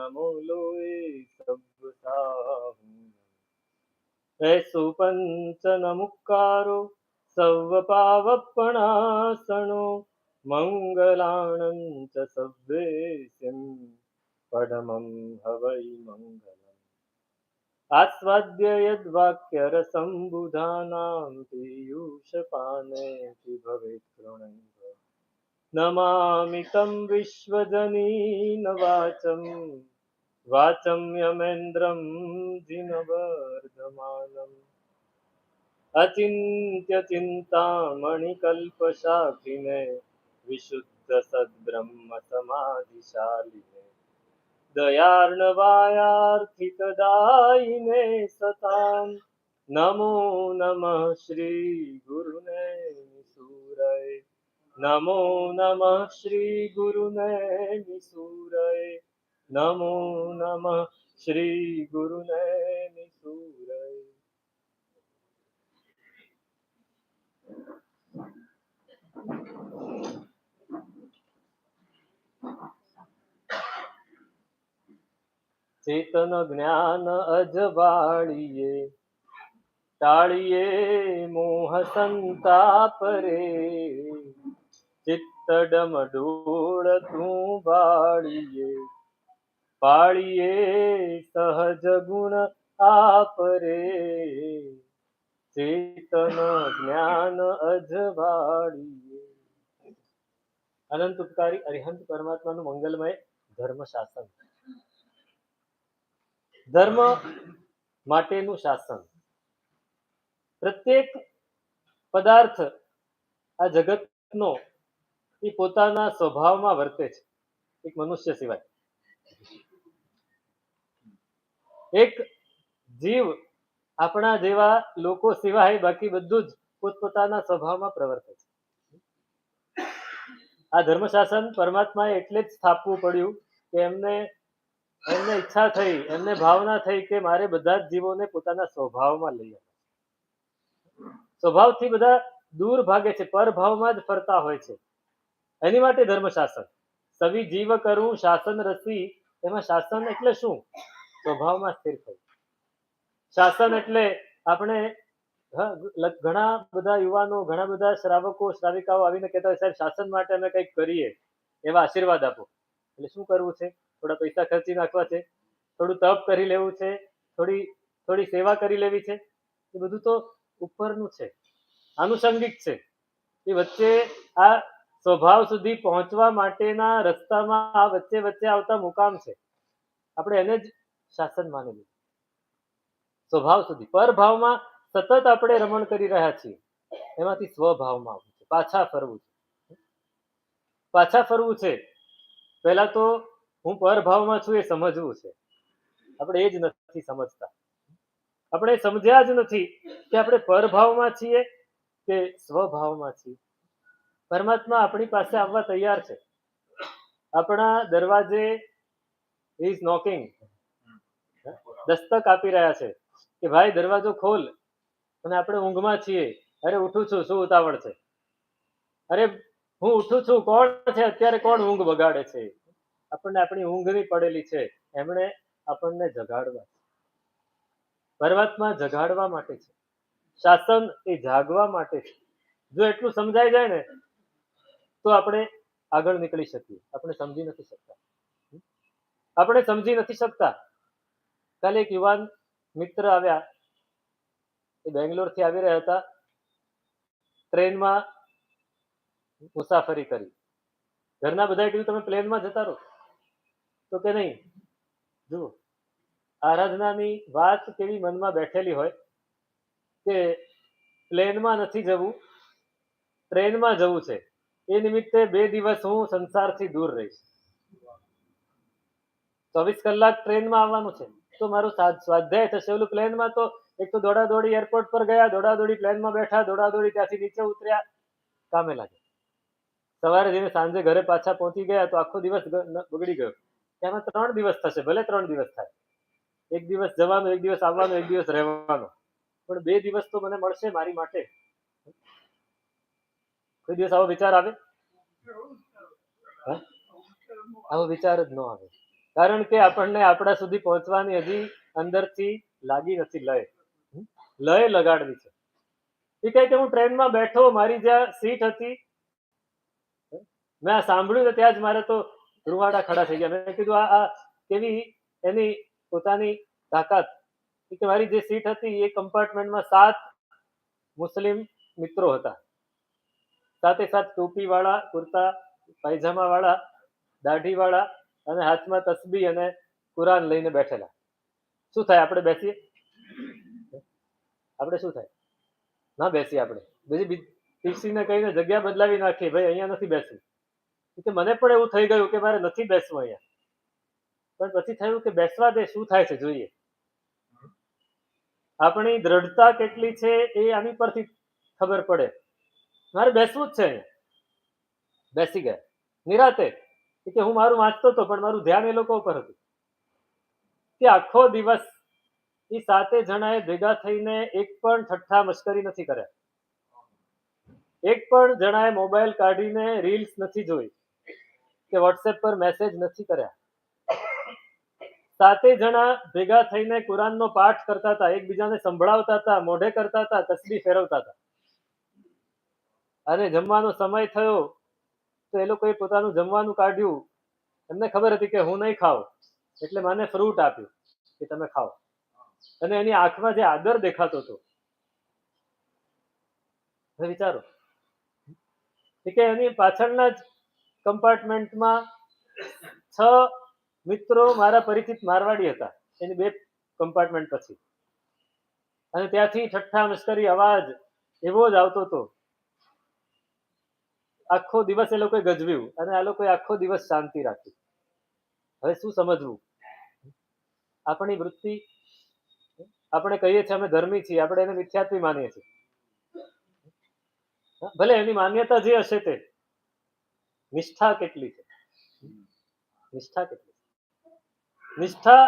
नमोलोए सब ऐसो पंच नमुकारो सव पावपणासनो मङ्गलाणञ्च सव्वेसिं परमं हवै मङ्गलम्। आस्वाद्य यद्वाक्यरसम्बुधानां पीयूषपानेति भवेत् कृणैव। नमामि तं विश्वजनीनवाचम् યમેન્દ્રમ જીનવર્ધમાનમ અચિંત્ય ચિંતામણિકલ્પશાખિને વિશુદ્ધ સદ્બ્રહ્મ સમાધિશાલિને દયાર્ણવાયાર્થિકદાયિને સતામ નમો નમઃ શ્રી ગુરુને નિસૂરય નમો નમ શ્રી ગુરુને નિસૂરય ચેતન જ્ઞાન અજવાળીએ ટાળીએ મોહ સંતાપ રે ચિત્ત ડમડોળ તું બાળીએ પાળીએ સહજ ગુણ આપ રે ચેતન જ્ઞાન અજવાળીએ અનંત ઉપકારી અરિહંત પરમાત્માનું મંગલમય ધર્મ શાસન ધર્મ માટેનું શાસન. પ્રત્યેક પદાર્થ આ જગતનો એ પોતાના સ્વભાવમાં વર્તે છે. એક મનુષ્ય સિવાય. એક જીવ આપણા જેવા લોકો સિવાય બાકી બધું જ પોતપોતાના સ્વભાવમાં પ્રવર્તે છે. આ ધર્મશાસન પરમાત્માએ એટલે જ સ્થાપવું પડ્યું કે એમને એમને ઈચ્છા થઈ, એમને ભાવના થઈ કે મારે બધા જ જીવોને પોતાના સ્વભાવમાં લઈ આવવા સ્વભાવથી બધા દૂર ભાગે છે પરભાવમાં જ ફરતા હોય છે. એની માટે ધર્મ શાસન સવી જીવ કરું શાસન રસી, એમાં શાસન એટલે શું? સ્વભાવમાં સ્થિર થવું. શાસન એટલે આપણે ઘણા બધા યુવાનો, ઘણા બધા શ્રાવકો, શ્રાવિકાઓ આવીને કહેતા હોય, સાહેબ, શાસન માટે અમે કંઈક કરીએ, એવા આશીર્વાદ આપો. એટલે શું કરવું છે? થોડા પૈસા ખર્ચી નાખવા છે, થોડું તપ કરી લેવું છે, થોડી થોડી સેવા કરી લેવી છે. એ બધું તો ઉપરનું છે, આનુષંગિક છે. એ વચ્ચે આ સ્વભાવ સુધી પહોંચવા માટેના રસ્તામાં આ વચ્ચે વચ્ચે આવતા મુકામ છે. આપણે એને જ શાસન માનેલું. સ્વભાવ સુધી. પરભાવમાં સતત આપણે રમણ કરી રહ્યા છીએ. એમાંથી સ્વભાવમાં આવવું છે. પાછા ફરવું છે. પાછા ફરવું છે. પહેલા તો હું પરભાવમાં છું એ સમજવું છે. આપણે એ જ નથી સમજતા. આપણે સમજ્યા જ નથી કે આપણે પરભાવમાં છીએ કે સ્વભાવમાં છીએ. પરમાત્મા આપણી પાસે આવવા તૈયાર છે. આપણા દરવાજે ઇઝ નોકિંગ દસ્તક આપી રહ્યા છે કે ભાઈ દરવાજો ખોલ અને આપણે ઊંઘમાં છીએ. અરે ઉઠું છું, શું ઉતાવળ છે? અરે હું ઉઠું છું, કોણ છે? અત્યારે કોણ ઊંઘ બગાડે છે? આપણને આપણી ઊંઘની પડેલી છે. એમણે આપણને જગાડવા છે. પરમાત્મા જગાડવા માટે છે. શાસન એ જાગવા માટે છે. જો એટલું સમજાઈ જાય ને, તો આપણે આગળ નીકળી શકીએ. આપણે સમજી નથી શકતા. આપણે સમજી નથી શકતા. કાલે એક યુવાન મિત્ર આવ્યા. એ બેંગ્લોરથી આવી રહ્યા હતા. ટ્રેનમાં મુસાફરી કરી. ઘરના બધાએ કીધું, તમે પ્લેનમાં જતા રહો. તો કે નહીં? જુઓ, આરાધનાની વાત કેવી મનમાં બેઠેલી હોય કે પ્લેનમાં નથી જવું, ટ્રેનમાં જવું છે. એ નિમિત્તે બે દિવસ હું સંસારથી દૂર રહીશ. ચોવીસ કલાક ટ્રેનમાં આવવાનું છે. તો મારું સ્વાધ્યાય થશે. ઓલું પ્લેનમાં તો એક તો દોડાદોડી એરપોર્ટ પર ગયા, દોડાદોડી પ્લેનમાં બેઠા, દોડાદોડી ત્યાંથી નીચે ઉતર્યા. કામે લાગે સવારે જઈને સાંજે ઘરે પાછા પહોંચી ગયા તો આખો દિવસ બગડી ગયો. ત્યાંમાં ત્રણ દિવસ થશે, ભલે ત્રણ દિવસ થાય. એક દિવસ જવાનો, એક દિવસ આવવાનો, એક દિવસ રહેવાનો. પણ બે દિવસ તો મને મળશે મારી માટે. કોઈ દિવસ આવો વિચાર આવે? આવો વિચાર જ ન આવે. કારણ કે આપણને આપણા સુધી પહોંચવાની હજી અંદરથી લાગી નથી લય. લય લગાડવી છે. એ કહે કે હું ટ્રેનમાં બેઠો, મારી જ્યાં સીટ હતી, મેં આ સાંભળ્યું ત્યાં જ મારે તો રૂવાડા ખડા થઈ ગયા. મેં કીધું, આ કેવી એની પોતાની તાકાત? કે મારી જે સીટ હતી એ કમ્પાર્ટમેન્ટમાં સાત મુસ્લિમ મિત્રો હતા. સાથે સાથ ટોપી વાળા કુર્તા પાયજામા વાળા દાઢી વાળા અને હાથમાં તસબી અને કુરાન લઈને બેઠેલા. શું થાય? આપણે બેસીએ? આપણે શું થાય? ના બેસીએ આપણે. બીજી પીસીને કહીને જગ્યા બદલાવી નાખીએ ભાઈ, અહીંયા નથી બેસવું. કે મને પણ એવું થઈ ગયું કે મારે નથી બેસવું અહીંયા. પણ પછી થયું કે બેસવા દે, શું થાય છે? જોઈએ. આપણી દ્રઢતા કેટલી છે એ આની પરથી ખબર પડે. મારે બેસવું જ છે અહીંયા. બેસી ગયા. નિરાતે કે હું મારું વાંચતો હતો પણ મારું ધ્યાન એ લોકો ઉપર હતું. કે આખો દિવસ એ સાતે જણાએ ભેગા થઈને એક પણ ઠઠ્ઠા મશ્કરી નથી કર્યા. એક પણ જણાએ મોબાઈલ કાઢીને રીલ્સ નથી જોઈ કે વોટ્સએપ પર મેસેજ નથી કર્યા. સાતે જણા ભેગા થઈને કુરાનનો પાઠ કરતા હતા, એકબીજાને સંભળાવતા હતા, મોઢે કરતા હતા તસબી ફેરવતા હતા. અને જમવાનો સમય થયો તો એ લોકોએ પોતાનું જમવાનું કાઢ્યું. એમને ખબર હતી કે હું નહીં ખાઉં. એટલે મને ફ્રૂટ આપ્યું કે તમે ખાઓ. અને એની આંખમાં જે આદર દેખાતો હતો. વિચારો. કે એની પાછળના જ કમ્પાર્ટમેન્ટમાં છ મિત્રો મારા પરિચિત મારવાડી હતા. એની બે કમ્પાર્ટમેન્ટ પછી. અને ત્યાંથી ઠઠ્ઠા મસ્કરી અવાજ એવો જ આવતો હતો. આખો દિવસ એ લોકોએ ગજવ્યું અને આ લોકોએ આખો દિવસ શાંતિ રાખી. હવે શું સમજવું? આપણી વૃત્તિ, આપણે કહીએ છીએ અમે ધર્મી છીએ, આપણે એને મિથ્યાત્વી માનીએ છીએ. ભલે એની માન્યતા જે હશે તે. નિષ્ઠા કેટલી છે? નિષ્ઠા કેટલી નિષ્ઠા,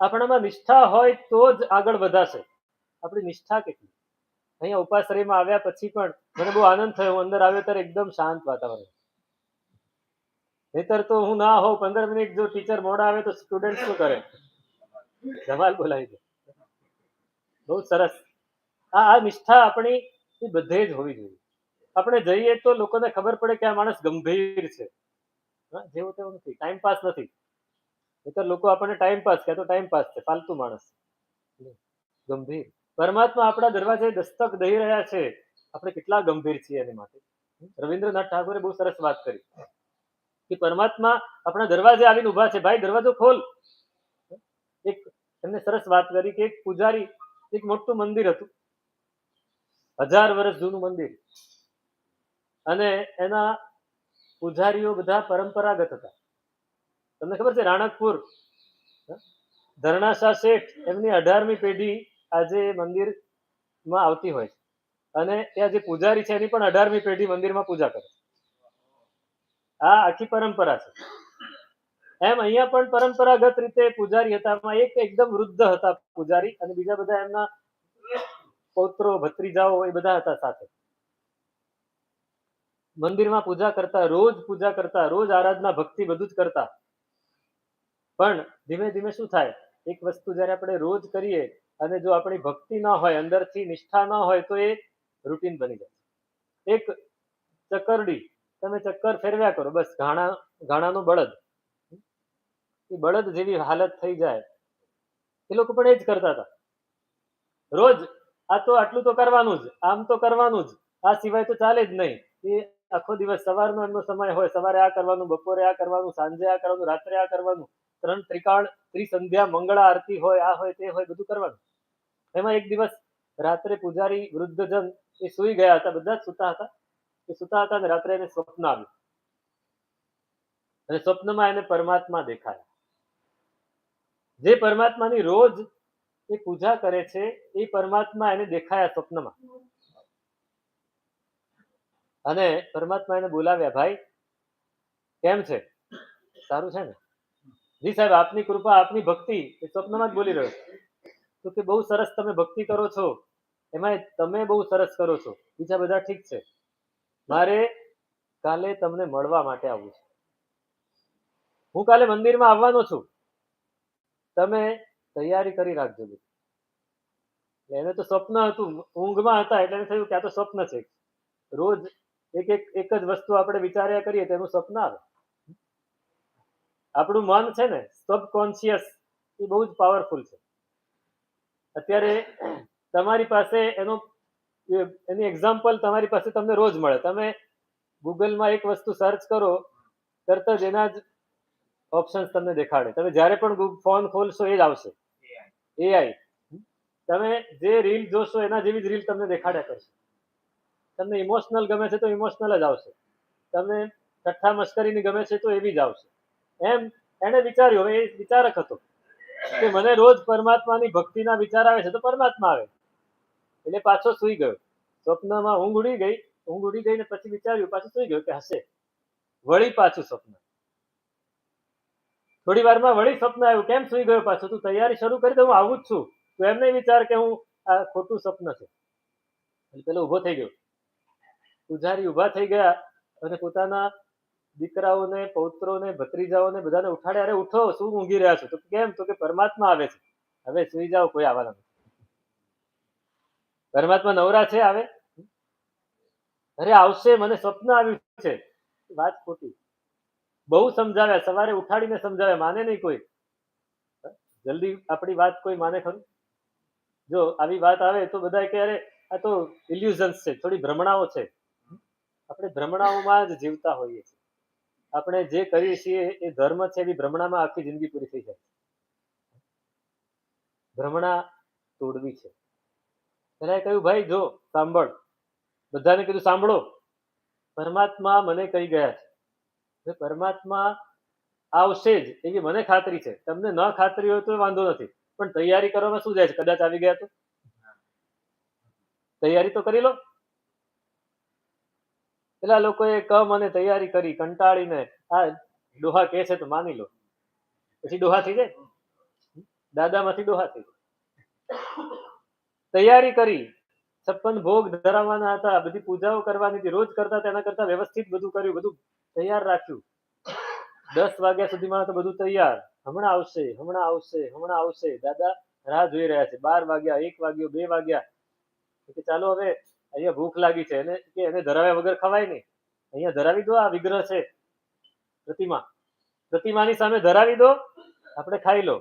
આપણામાં નિષ્ઠા હોય તો જ આગળ વધાશે. આપણી નિષ્ઠા કેટલી? અહીંયા ઉપાશ્રયમાં આવ્યા પછી પણ મને બહુ આનંદ થયો. અંદર આવ્યો ત્યારે એકદમ શાંત વાતાવરણ. નહીતર તો હું ના હોઉં. પંદર મિનિટ જો ટીચર મોડા આવે તો સ્ટુડન્ટ શું કરે? ધમાલ બોલાવી દે. બહુ સરસ. આ આ નિષ્ઠા આપણી એ બધે જ હોવી જોઈએ. આપણે જઈએ તો લોકોને ખબર પડે કે આ માણસ ગંભીર છે. જેવો તેવો નથી. ટાઈમ પાસ નથી. નહીતર લોકો આપણને ટાઈમ પાસ કહે તો ટાઈમ પાસ છે. ફાલતુ માણસ. ગંભીર. પરમાત્મા આપણા દરવાજે દસ્તક દઈ રહ્યા છે. આપણે કેટલા ગંભીર છીએ એની માટે. રવિન્દ્રનાથ ઠાકોરે બહુ સરસ વાત કરી. કે પરમાત્મા આપણા દરવાજે આવીને ઊભા છે. ભાઈ, દરવાજો ખોલ. એક એમને સરસ વાત કરી કે એક પૂજારી, એક મોટું મંદિર હતું. હજાર વર્ષ જૂનું મંદિર. અને એના પૂજારીઓ બધા પરંપરાગત હતા. તમને ખબર છે, રાણકપુર ધરણાશા શેઠ, એમની અઢારમી પેઢી આજે મંદિરમાં આવતી હોય છે. અને ત્યાં જે પૂજારી છે, એની પણ અઢારમી પેઢી મંદિરમાં પૂજા કરે આ આખી પરંપરા છે. એમ અહીંયા પણ પરંપરાગત રીતે પૂજારી હતા. એમાં એક એકદમ વૃદ્ધ હતા પૂજારી અને બીજા બધા એમના પૌત્રો, ભત્રીજાઓ એ બધા હતા સાથે. મંદિરમાં પૂજા કરતા, રોજ પૂજા કરતા, રોજ આરાધના ભક્તિ બધું જ કરતા. પણ ધીમે ધીમે શું થાય? એક વસ્તુ જ્યારે આપણે રોજ કરીએ અને જો આપણી ભક્તિ ના હોય, અંદરથી નિષ્ઠા ના હોય, તો એ રૂટીન બની જાય એક ચકરડી, તમે ચક્કર ફેરવ્યા કરો, બસ ઘાણા, ઘાણાનું બળદ. એ બળદ જેવી હાલત થઈ જાય. એ લોકો પણ એ જ કરતા હતા. રોજ આ તો આટલું તો કરવાનું જ, આમ તો કરવાનું જ, આ સિવાય તો ચાલે જ નહીં. એ આખો દિવસ સવારનો એમનો સમય હોય, સવારે આ કરવાનું, બપોરે આ કરવાનું, સાંજે આ કરવાનું, રાત્રે આ કરવાનું. ત્રણ ત્રિકાળ ત્રિસંધ્યા, મંગળા આરતી હોય, આ હોય, તે હોય, બધું કરવાનું. એમાં એક દિવસ રાત્રે પૂજારી વૃદ્ધજન એ સુઈ ગયા હતા, બધા જ સુતા હતા. એ સુતા હતા અને રાત્રે એને સ્વપ્ન આવ્યું. અને સ્વપ્નમાં એને પરમાત્મા દેખાયા. જે પરમાત્માની રોજ એ પૂજા કરે છે, એ પરમાત્મા એને દેખાયા સ્વપ્નમાં. અને પરમાત્મા એને બોલાવ્યા, ભાઈ, કેમ છે? સારું છે ને? જી સાહેબ, આપની કૃપા, આપની ભક્તિ, એ સ્વપ્નમાં જ બોલી રહ્યો તો કે બહુ સરસ તમે ભક્તિ કરો છો એમાં તમે બહુ સરસ કરો છો. બીજા બધા ઠીક છે. મારે કાલે તમને મળવા માટે આવવું છે. હું કાલે મંદિરમાં આવવાનો છું. તમે તૈયારી કરી રાખજો. એને તો સ્વપ્ન હતું, ઊંઘમાં હતા, એટલે થયું કે આ તો સ્વપ્ન છે. રોજ એક એક એક જ વસ્તુ આપણે વિચાર્યા કરીએ તેનું સ્વપ્ન આવે. આપણું મન છે ને સબકોન્શિયસ એ બહુ જ પાવરફુલ છે. અત્યારે તમારી પાસે એનો એની એક્ઝામ્પલ તમારી પાસે તમને રોજ મળે. તમે ગૂગલમાં એક વસ્તુ સર્ચ કરો, તરત જ એના જ ઓપ્શન્સ તમને દેખાડે. તમે જ્યારે પણ ફોન ખોલશો એ જ આવશે. એઆઈ તમે જે રીલ જોશો એના જેવી જ રીલ તમને દેખાડ્યા કરશે. તમને ઇમોશનલ ગમે છે તો ઇમોશનલ જ આવશે. તમને ઠઠ્ઠા મશ્કરીની ગમે છે તો એવી જ આવશે. એમ એને વિચાર્યું એ વિચારક હતો કે મને રોજ પરમાત્માની ભક્તિના વિચાર આવે છે તો પરમાત્મા આવે. એટલે પાછો સુઈ ગયો. સ્વપ્નમાં ઊંઘ ઉડી ગઈ, ઊંઘ ઉડી ગઈ ને પછી વિચાર્યું, પાછું સુઈ ગયો કે હશે. વળી પાછું સ્વપ્ન. થોડી વારમાં વળી સ્વપ્ન આવ્યું. કેમ સુઈ ગયો પાછું? તું તૈયારી શરૂ કરી દે, હું આવું જ છું. તું એમ નહીં વિચાર કે હું આ ખોટું સ્વપ્ન છે. એટલે પેલો ઊભો થઈ ગયો. પૂજારી ઊભા થઈ ગયા અને પોતાના દીકરાઓને, પૌત્રોને, ભત્રીજાઓને બધાને ઉઠાડે, અરે, ઉઠો, શું ઊંઘી રહ્યા છો? તો કેમ? તો કે પરમાત્મા આવે છે. હવે સુઈ જાઓ, કોઈ આવવાના નથી. પરમાત્મા નવરા છે આવે? અરે, આવશે, મને સ્વપ્ન આવ્યું છે. વાત ખોટી. બહુ સમજાવ્યા સવારે ઉઠાડીને સમજાવ્યા માને નહીં કોઈ. જલ્દી આપણી વાત કોઈ માને ખરું? જો આવી વાત આવે તો બધા કે અરે, આ તો ઇલ્યુઝન્સ છે, થોડી ભ્રમણાઓ છે. આપણે ભ્રમણાઓમાં જ જીવતા હોઈએ છીએ. આપણે જે કરીએ છીએ એ ધર્મ છે એવી ભ્રમણામાં આખી જિંદગી પૂરી થઈ જાય ભ્રમણા તોડવી છે. પેલા કહ્યું, ભાઈ, જો, સાંભળ. બધાને કીધું, સાંભળો. પરમાત્મા મને કહી ગયા છે. પરમાત્મા આવશે જ એવી મને ખાતરી છે. તમને ન ખાતરી હોય તો વાંધો નથી. પણ તૈયારી કરવામાં શું જાય છે? કદાચ આવી ગયા તો? તૈયારી તો કરી લો. પેલા લોકોએ કમ અને તૈયારી કરી, કંટાળીને આ ડોહા કહે છે તો માની લો. પછી ડોહા થઈ જાય? દાદામાંથી ડોહા થઈ જાય. તૈયારી કરી છપ્પન ભોગ ધરાવવાના હતા બધી પૂજાઓ કરવાની હતી, રોજ કરતા તેના કરતા વ્યવસ્થિત બધું કર્યું, બધું તૈયાર રાખ્યું. દસ વાગ્યા સુધીમાં તો બધું તૈયાર. હમણાં આવશે હમણાં આવશે હમણાં આવશે. દાદા રાહ જોઈ રહ્યા છે. બાર વાગ્યા, એક વાગ્યો, બે વાગ્યા. ચાલો હવે અહીંયા ભૂખ લાગી છે એને કે એને ધરાવ્યા વગર ખવાય નહીં. અહીંયા ધરાવી દો, આ વિગ્રહ છે. પ્રતિમા. પ્રતિમાની સામે ધરાવી દો, આપણે ખાઈ લો.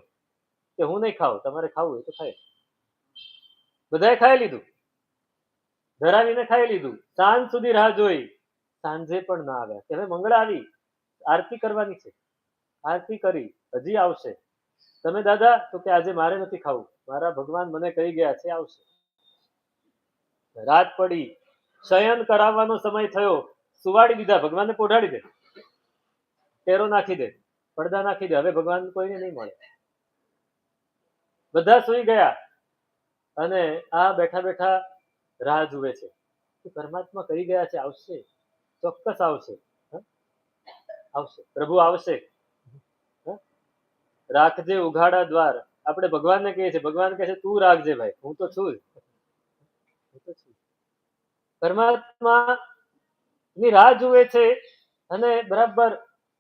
કે હું નહીં ખાવ તમારે ખાવું હોય તો ખાય બધાએ ખાઈ લીધું? ધરાવીને ખાઈ લીધું. સાંજ સુધી રાહ જોઈ. સાંજે પણ ના આવ્યા. કે હવે મંગળા આવી. આરતી કરવાની છે. આરતી કરી. હજી આવશે. તમે દાદા, તો કે આજે મારે નથી ખાવું. મારા ભગવાન મને કહી ગયા છે, આવશે. રાત પડી. શયન કરાવવાનો સમય થયો. સુવાડી દીધા. ભગવાનને પોઢાડી દે. ટેરો નાખી દે. પડદા નાખી દે. હવે ભગવાન કોઈને નહીં મળે. બધા સુઈ ગયા અને આ બેઠા બેઠા રાહ જુએ છે. પરમાત્મા કહી ગયા છે? આવશે. ચોક્કસ આવશે? આવશે. પ્રભુ આવશે? રાખજે ઉઘાડા દ્વાર. આપણે ભગવાનને કહીએ છીએ. ભગવાન કહે છે, તું રાખજે ભાઈ. હું તો છું જ. પરમાત્મા ની રાહ જુએ છે અને બરાબર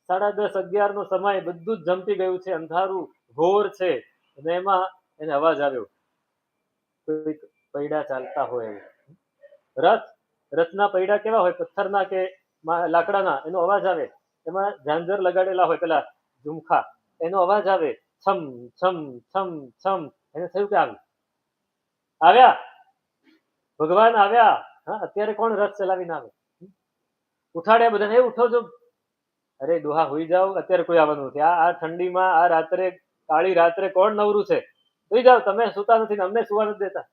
સાડા દસ અગિયાર નો સમય બધું જ જમતી ગયું છે, અંધારું, ઘોર છે અને એમાં એને અવાજ આવ્યો. કોઈક પૈડા ચાલતા હોય રથ, રથના પૈડા કેવા હોય? પથ્થરના કે લાકડાના? એનો અવાજ આવે. એમાં ઝાંઝર લગાડેલા હોય, પેલા ઝુમખા. એનો અવાજ આવે. છમ છમ છમ છમ. એને થયું કે આવ્યું આવ્યા? ભગવાન આવ્યા. અત્યારે કોણ રથ ચલાવીને આવે? ઉઠાડ્યા બધાને, એ ઉઠો જો. અરે, દોહા હોઈ જાઓ, અત્યારે કોઈ આવવાનું નથી. આ આ ઠંડીમાં, આ રાત્રે, કાળી રાત્રે કોણ નવરું છે? સુઈ જાઓ, તમે સુતા નથી અમને સુવા નથી દેતા.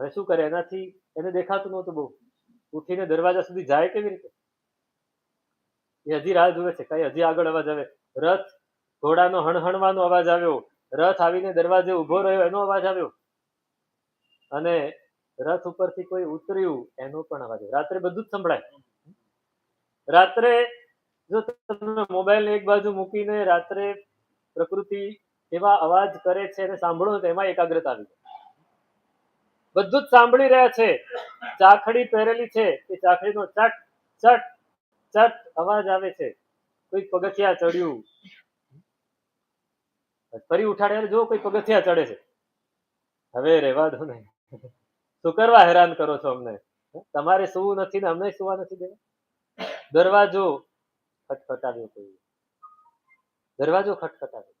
હવે શું કરે? એનાથી એને દેખાતું નહોતું બહુ. ઉઠીને દરવાજા સુધી જાય કેવી રીતે? એ હજી રાહ જુએ છે, કઈ હજી આગળ અવાજ આવે. રથ, ઘોડાનો હણહણવાનો અવાજ આવ્યો. રથ આવીને દરવાજે ઊભો રહ્યો, એનો અવાજ આવ્યો. અને રથ ઉપરથી કોઈ ઉતર્યું, એનો પણ અવાજ રાત્રે બધું જ સંભળાય. રાત્રે જો તમે મોબાઈલ એક બાજુ મૂકીને રાત્રે પ્રકૃતિ એવા અવાજ કરે છે અને સાંભળો તો એમાં એકાગ્રતા આવી જાય. બધું જ સાંભળી રહ્યા છે. ચાખડી પહેરેલી છે. એ ચાખડીનો ચટ ચટ ચટ અવાજ આવે છે. કોઈ પગથિયા ચડ્યું. ફરી ઉઠાડે જો કોઈ પગથિયા ચડે છે. હવે રહેવા દો ને. શું કરવા હેરાન કરો છો અમને? તમારે સુવું નથી ને અમને સુવા નથી દેવા? દરવાજો ખટખટાવ્યો કોઈ. દરવાજો ખટખટાવ્યો.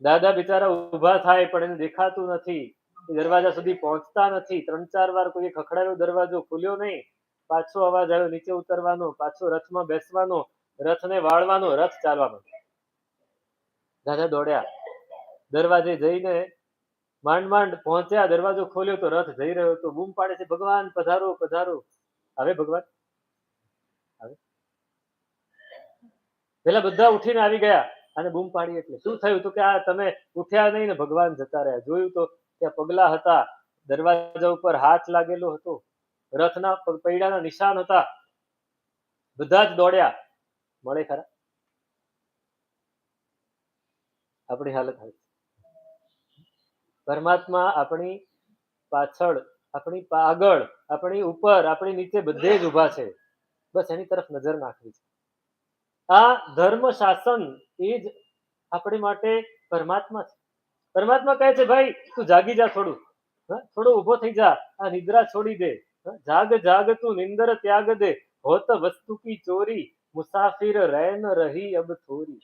દાદા બિચારા ઊભા થાય પણ એને દેખાતું નથી. દરવાજા સુધી પહોંચતા નથી. ત્રણ ચાર વાર કોઈ ખખડાયો દરવાજો ખુલ્યો નહીં. પાછો અવાજ આવ્યો, નીચે ઉતરવાનો, પાછો રથમાં બેસવાનો, રથને વાળવાનો, રથ ચાલવાનો. દાદા દોડ્યા. દરવાજે જઈને માંડ માંડ પહોંચ્યા, દરવાજો ખોલ્યો તો રથ જઈ રહ્યો હતો. બૂમ પાડે છે, ભગવાન, પધારો પધારો. હવે ભગવાન? પેલા બધા ઉઠીને આવી ગયા અને બૂમ પાડી એટલે. શું થયું તો કે આ તમે ઉઠ્યા નહીં ને ભગવાન જતા રહ્યા. જોયું તો ત્યાં પગલા હતા, દરવાજા ઉપર હાથ લાગેલો હતો. રથના પૈડાના નિશાન હતા. બધા જ દોડ્યા. મળે ખરા? આપણી હાલત આવી પરમાત્મા આપણી પાછળ, આપણી આગળ, આપણી ઉપર, આપણી નીચે બધે જ ઊભા છે. બસ એની તરફ નજર નાખવી છે. આ ધર્મ શાસન એ જ આપણી માટે પરમાત્મા છે. પરમાત્મા કહે છે, ભાઈ, તું જાગી જા થોડું. થોડો ઊભો થઈ જા. આ નિદ્રા છોડી દે. જાગ જાગ તું, નિંદર ત્યાગ દે. હોત વસ્તુ કી ચોરી, મુસાફિર રહેન રહી અબ થોરી.